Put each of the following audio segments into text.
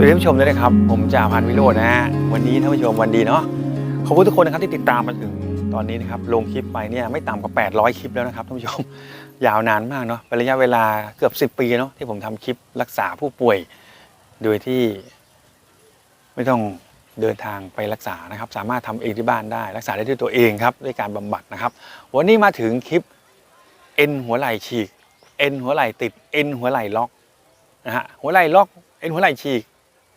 วัสดีท่านผู้ชมด้วยนะครับ ผมจ่าพันวิโรจน์นะฮะวันนี้ท่านผู้ชมวันดีเนาะขอบคุณทุกคนนะครับที่ติดตามมาถึงตอนนี้นะครับลงคลิปไปเนี่ยไม่ต่ำกว่า 800 คลิปแล้วนะครับท่านผู้ชมยาวนานมากเนาะเป็นระยะเวลาเกือบ 10 ปีเนาะที่ผมทำคลิปรักษาผู้ป่วย โดยที่ ไม่ต้องเดินทางไปรักษานะครับ สามารถทำเองที่บ้านได้ รักษาได้ด้วยตัวเองครับด้วยการบำบัดนะครับ วันนี้มาถึงคลิปเอ็นหัวไหล่ฉีกเอ็นหัวไหล่ติดเอ็นหัวไหล่ล็อกนะฮะหัวไหล่ล็อกเอ็นหัวไหล่ฉีก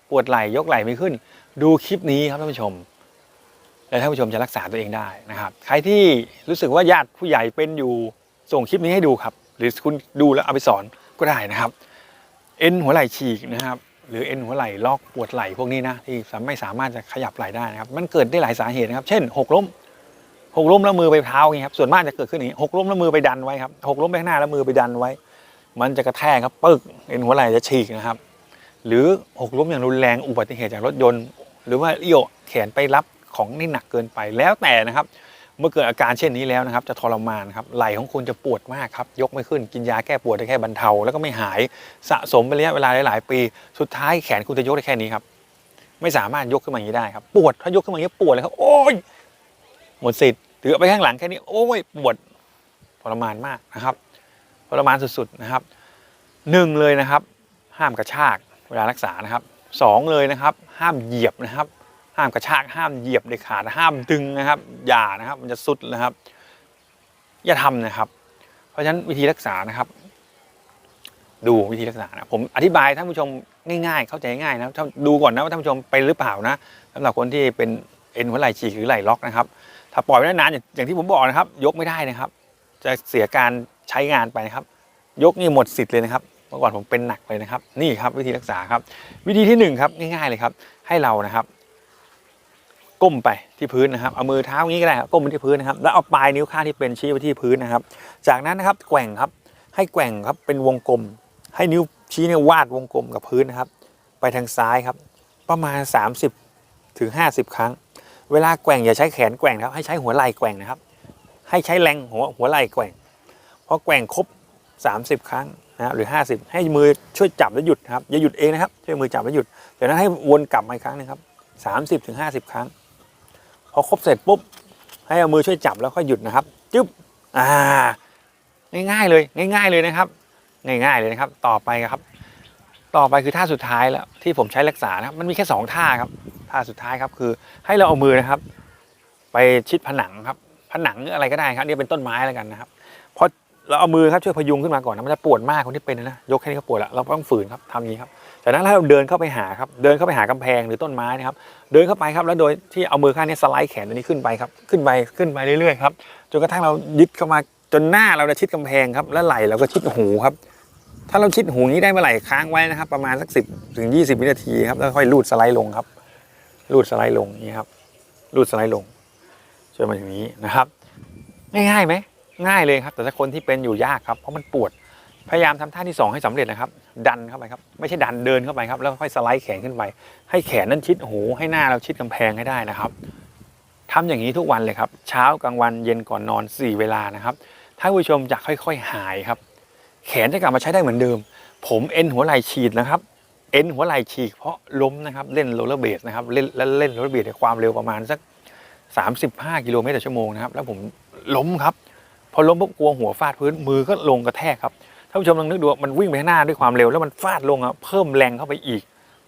ปวดไหล่ยกไหล่ไม่ขึ้น ดูคลิปนี้ครับท่านผู้ชม แล้วท่านผู้ชมจะรักษาตัวเองได้นะครับ ใครที่รู้สึกว่าญาติผู้ใหญ่เป็นอยู่ส่งคลิปนี้ให้ดูครับ หรือคุณดูแล้วเอาไปสอนก็ได้นะครับ เอ็นหัวไหล่ฉีกนะครับ หรือเอ็นหัวไหล่ลอกปวดไหล่พวกนี้นะที่ไม่สามารถจะขยับไหล่ได้นะครับ มันเกิดได้หลายสาเหตุนะครับ เช่นหกล้มหกล้มแล้วมือไปเท้าอย่างนี้ครับส่วนมากจะเกิดขึ้นอย่างนี้หกล้มแล้วมือไปดันไว้ครับหกล้มไปข้างหน้าแล้วมือไปดันไว้ มันจะกระแทกครับปึ๊กเอ็นหัวไหล่จะฉีกนะครับ หรือหกล้มอย่างรุนแรงอุบัติเหตุจากรถยนต์ หรือว่าเอี้ยวแขนไปรับของนี่หนักเกินไปแล้วแต่นะครับ เมื่อเกิดอาการเช่นนี้แล้วนะครับจะทรมานครับไหล่ของคุณจะปวดมากครับยกไม่ขึ้นกินยาแก้ปวดได้แค่บรรเทาแล้วก็ไม่หายสะสมเป็นระยะเวลาหลาย ๆ ปี สุดท้ายแขนคุณจะยกได้แค่นี้ครับไม่สามารถยกขึ้นมาอย่างนี้ได้ครับปวดถ้ายกขึ้นมาอย่างนี้ปวดเลยครับโอ้ยหมดสิทธิ์ถือเอไปข้างหลังแค่นี้ โอ้ยปวดทรมานมากนะครับทรมานสุดๆนะครับหนึ่งเลยนะครับ ห้ามกระชาก วลารักษานะครับสองเลยนะครับ ห้ามเหยียบนะครับ ห้ามกระชากห้ามเหยียบเด็ดขาดห้ามดึงนะครับ อย่านะครับมันจะสุดนะครับ อย่าทำนะครับ เพราะฉะนั้นวิธีรักษานะครับ ดูวิธีรักษานะผมอธิบายท่านผู้ชมง่าย ๆ เข้าใจง่ายนะท่านดูก่อนนะว่าท่านผู้ชมเป็นหรือเปล่านะสำหรับคนที่เป็นเอ็นหัวไหล่ฉีกหรือไหล่ล็อกนะครับ ถ้าปล่อยไว้นานๆอย่างที่ผมบอกนะครับ ยกไม่ได้นะครับ จะเสียการใช้งานไปนะครับ ยกนี่หมดสิทธิ์เลยนะครับ มื่อก่อนผมเป็นหนักเลยนะครับ นี่ครับวิธีรักษาครับ วิธีที่หนึ่งครับง่ายๆเลยครับ ให้เรานะครับ ก้มไปที่พื้นนะครับเอามือเท้าอย่างนี้ก็ได้ครับก้มไปที่พื้นนะครับ แล้วเอาปลายนิ้วข้างที่เป็นชี้ไปที่พื้นนะครับ จากนั้นนะครับแกว่งครับ ให้แกว่งครับเป็นวงกลม ให้นิ้วชี้เนี่ยวาดวงกลมกับพื้นนะครับ ไปทางซ้ายครับ ประมาณ 30ถึง50 ครั้ง เวลาแกว่งอย่าใช้แขนแกว่งนะครับ ให้ใช้หัวไหล่แกว่งนะครับ ให้ใช้แรงหัวหัวไหล่แกว่งพอแกว่งครบ 30 ครั้ง นะหรือ 50 ให้มือช่วยจับแล้วหยุดครับอย่าหยุดเองนะครับช่วยมือจับแล้วหยุดจากนั้นให้วนกลับมาอีกครั้งหนึงครับ30ถึง50 ครั้ง พอครบเสร็จปุ๊บให้เอามือช่วยจับแล้วค่อยหยุดนะครับจึ๊บอ่าง่ายๆเลย ง่าย ๆเลยนะครับ ง่ายๆเลยนะครับ ต่อไปครับ ต่อไปคือท่าสุดท้ายแล้วที่ผมใช้รักษานะครับมันมีแค่สองท่าครับท่าสุดท้ายครับคือให้เราเอามือนะครับ ไปชิดผนังครับ ผนังหรืออะไรก็ได้ครับ เนี่เป็นต้นไม้แล้วกันนะครับพอ เราเอามือครับช่วยพยุงขึ้นมาก่อนนะมันจะปวดมากคนที่เป็นนะยกแค่นี้ก็ปวดล้วเราต้องฝืนครับทำอย่างนี้ครับจากนั้นเราเดินเข้าไปหาครับเดินเข้าไปหากำแพงหรือต้นไม้นะครับเดินเข้าไปครับแล้วโดยที่เอามือข้างนี้สไลด์แขนตัวนี้ขึ้นไปครับขึ้นไปขึ้นไปเรื่อยๆครับจนกระทั่งเรายึดเข้ามาจนหน้าเราจะชิดกำแพงครับแล้วไหล่เราก็ชิดหูครับ ถ้าเราชิดหูนี้ได้เมื่อไหร่ค้างไว้นะครับ ประมาณสักสิบถึงยี่สิบวินาทีครับแล้วค่อยลูดสไลด์ลงครับลูดสไลด์ลงอย่างนี้ครับลูดสไลด์ลงจนมาถึงนี้นะครับง่ายๆไหม ง่ายเลยครับ แต่ถ้าคนที่เป็นอยู่ยากครับเพราะมันปวดพยายามทำท่าที่สองให้สำเร็จนะครับ ดันเข้าไปครับ ไม่ใช่ดันเดินเข้าไปครับ แล้วค่อยสไลด์แขนขึ้นไป ให้แขนนั้นชิดหูให้หน้าเราชิดกำแพงให้ได้นะครับทำอย่างนี้ทุกวันเลยครับ เช้ากลางวันเย็นก่อนนอนสี่เวลานะครับท่าผู้ชมจะค่อย ๆ หายครับ แขนจะกลับมาใช้ได้เหมือนเดิม ผมเอ็นหัวไหล่ฉีดนะครับ เอ็นหัวไหล่ฉีกเพราะล้มนะครับ เล่นโรลเลอร์เบสนะครับ เล่นแล้วเล่นโรลเลอร์เบสในความเร็วประมาณสัก 35 กิโลเมตรต่อชั่วโมงนะครับ แล้วผมล้มครับ พอล้มปุ๊บกลัวหัวฟาดพื้นมือก็ลงกระแทกครับท่านผู้ชมลองนึกดูมันวิ่งไปข้างหน้าด้วยความเร็วแล้วมันฟาดลงอะเพิ่มแรงเข้าไปอีก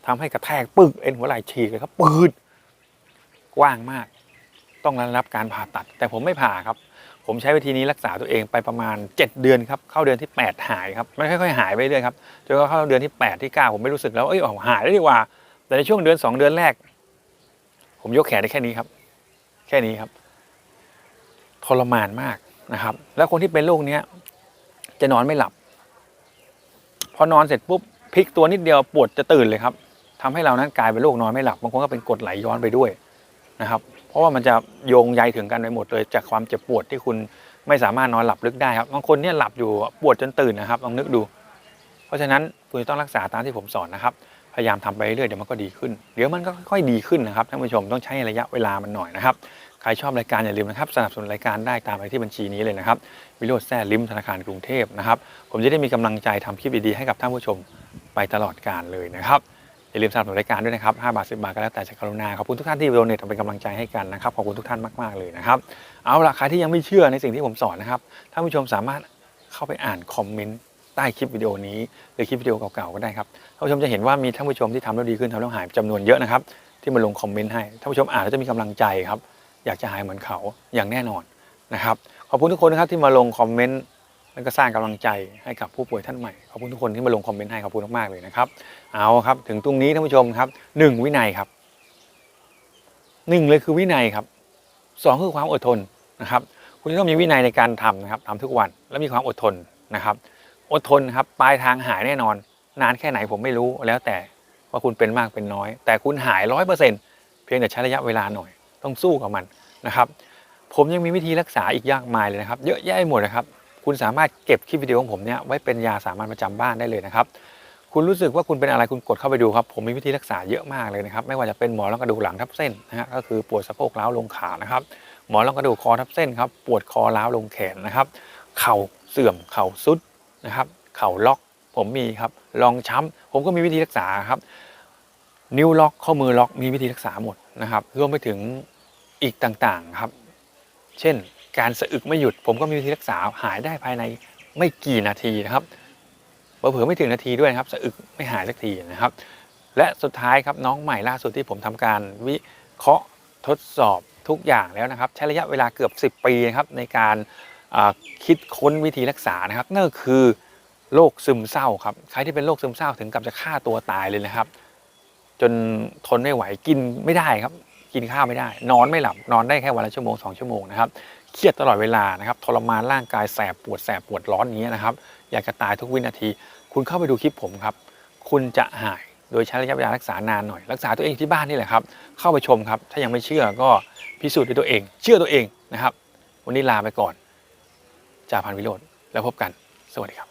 ทำให้กระแทกปึ๊กเอ็นหัวไหล่ฉีกเลยครับปืดกว้างมาก ต้องรับการผ่าตัด แต่ผมไม่ผ่าครับ ผมใช้วิธีนี้รักษาตัวเองไปประมาณ 7 เดือนครับเข้าเดือนที่ 8 หายครับมันค่อยๆหายไปเรื่อยครับจนเข้าเดือนที่ 8 ที่ 9 ผมไม่รู้สึกแล้วเอ้ยอ๋อหายแล้วดีกว่า แต่ในช่วงเดือน 2 เดือนแรก ผมยกแขนได้แค่นี้ครับ แค่นี้ครับทรมานมาก นะครับ แล้วคนที่เป็นโรคเนี้ยจะนอนไม่หลับ พอนอนเสร็จปุ๊บพลิกตัวนิดเดียวปวดจะตื่นเลยครับทำให้เรานั้นกลายเป็นโรคนอนไม่หลับบางคนก็เป็นกดไหลย้อนไปด้วยนะครับ เพราะว่ามันจะโยงใยถึงกันไปหมดเลย จากความเจ็บปวดที่คุณไม่สามารถนอนหลับลึกได้ครับบางคนเนี่ยหลับอยู่ปวดจนตื่นนะครับลองนึกดู เพราะฉะนั้นคุณต้องรักษาตามที่ผมสอนนะครับพยายามทำไปเรื่อยเดี๋ยวมันก็ดีขึ้น เดี๋ยวมันก็ค่อยดีขึ้นนะครับท่านผู้ชมต้องใช้ระยะเวลามันหน่อยนะครับ ครชอบรายการอย่าลืมนะครับสนับสนุนรายการได้ตามไปที่บัญชีนี้เลยนะครับวิโรจน์แซ่ลิมธนาคารกรุงเทพนะครับผมจะได้มีกำลังใจทำคลิปดีๆให้กับท่านผู้ชมไปตลอดการเลยนะครับอย่าลืมสนับสนุนรายการด้วยนะครับ5บาท10บาทก็แล้วแต่จะกรุณาขอบคุณทุกท่านที่โดเนทเป็นกำลังใจให้กันนะครับขอบคุณทุกท่านมากๆเลยนะครับเอาล่ะใครที่ยังไม่เชื่อในสิ่งที่ผมสอนนะครับท่านผู้ชมสามารถเข้าไปอ่านคอมเมนต์ใต้คลิปวิดีโอนี้หรือคลิปวิดีโอเก่าๆก็ได้ครับท่านผู้ชมจะเห็นว่ามีท่านผู้ชมที่ทำแล้วดีขึ้นทำแล้วหายจำนวนเยอะนะครับที่มาลงคอมเมนต์ให้ท่านผู้ชมอ่านแล้วจะมีกำลังใจครับ อยากจะหายเหมือนเขาอย่างแน่นอนนะครับ ขอบคุณทุกคนนะครับที่มาลงคอมเมนต์แล้วก็สร้างกำลังใจให้กับผู้ป่วยท่านใหม่ ขอบคุณทุกคนที่มาลงคอมเมนต์ให้ขอบคุณมากๆเลยนะครับ เอาครับถึงตรงนี้ท่านผู้ชมครับหนึ่งวินัยครับหนึ่งเลยคือวินัยครับสองคือความอดทนนะครับ คุณจะต้องมีวินัยในการทำนะครับทำทุกวันและมีความอดทนนะครับ อดทนครับปลายทางหายแน่นอน นานแค่ไหนผมไม่รู้แล้วแต่ว่าคุณเป็นมากเป็นน้อย แต่คุณหายร้อยเปอร์เซ็นต์เพียงแต่ใช้ระยะเวลาหน่อย ต้องสู้กับมันนะครับ ผมยังมีวิธีรักษาอีกยากมายเลยนะครับ เยอะแยะหมดนะครับ คุณสามารถเก็บคลิปวิดีโอของผมเนี่ยไว้เป็นยาสามัญประจำบ้านได้เลยนะครับคุณรู้สึกว่าคุณเป็นอะไรคุณกดเข้าไปดูครับผมมีวิธีรักษาเยอะมากเลยนะครับ ไม่ว่าจะเป็นหมอนรองกระดูกหลังทับเส้นนะฮะก็คือปวดสะโพกล้าวลงขานะครับ หมอนรองกระดูกคอทับเส้นครับปวดคอล้าวลงแขนนะครับ เข่าเสื่อมเข่าซุดนะครับเข่าล็อกผมมีครับรองช้ำผมก็มีวิธีรักษาครับ นิ้วล็อกข้อมือล็อกมีวิธีรักษาหมดนะครับรวมไปถึง อีกต่างๆครับ เช่น การสะอึกไม่หยุด ผมก็มีวิธีรักษาหายได้ภายในไม่กี่นาทีนะครับเผลอไม่ถึงนาทีด้วยนะครับสะอึกไม่หายสักทีนะครับ และสุดท้ายครับน้องใหม่ล่าสุดที่ผมทำการวิเคราะห์ทดสอบทุกอย่างแล้วนะครับ ใช้ระยะเวลาเกือบ 10 ปีครับในการคิดค้นวิธีรักษานะครับ นั่นก็คือโรคซึมเศร้าครับใครที่เป็นโรคซึมเศร้าถึงกับจะฆ่าตัวตายเลยนะครับ จนทนไม่ไหวกินไม่ได้ครับ กินข้าวไม่ได้ นอนไม่หลับ นอนได้แค่วันละชั่วโมงสองชั่วโมงนะครับ เครียดตลอดเวลานะครับ ทรมานร่างกายแสบปวดแสบปวดร้อนนี้นะครับ อยากจะตายทุกวินาที คุณเข้าไปดูคลิปผมครับ คุณจะหาย โดยใช้ระยะเวลารักษานานหน่อย รักษาตัวเองที่บ้านนี่แหละครับ เข้าไปชมครับ ถ้ายังไม่เชื่อก็พิสูจน์ด้วยตัวเอง เชื่อตัวเองนะครับ วันนี้ลาไปก่อนจ่าพันวิโรธแล้วพบกัน สวัสดีครับ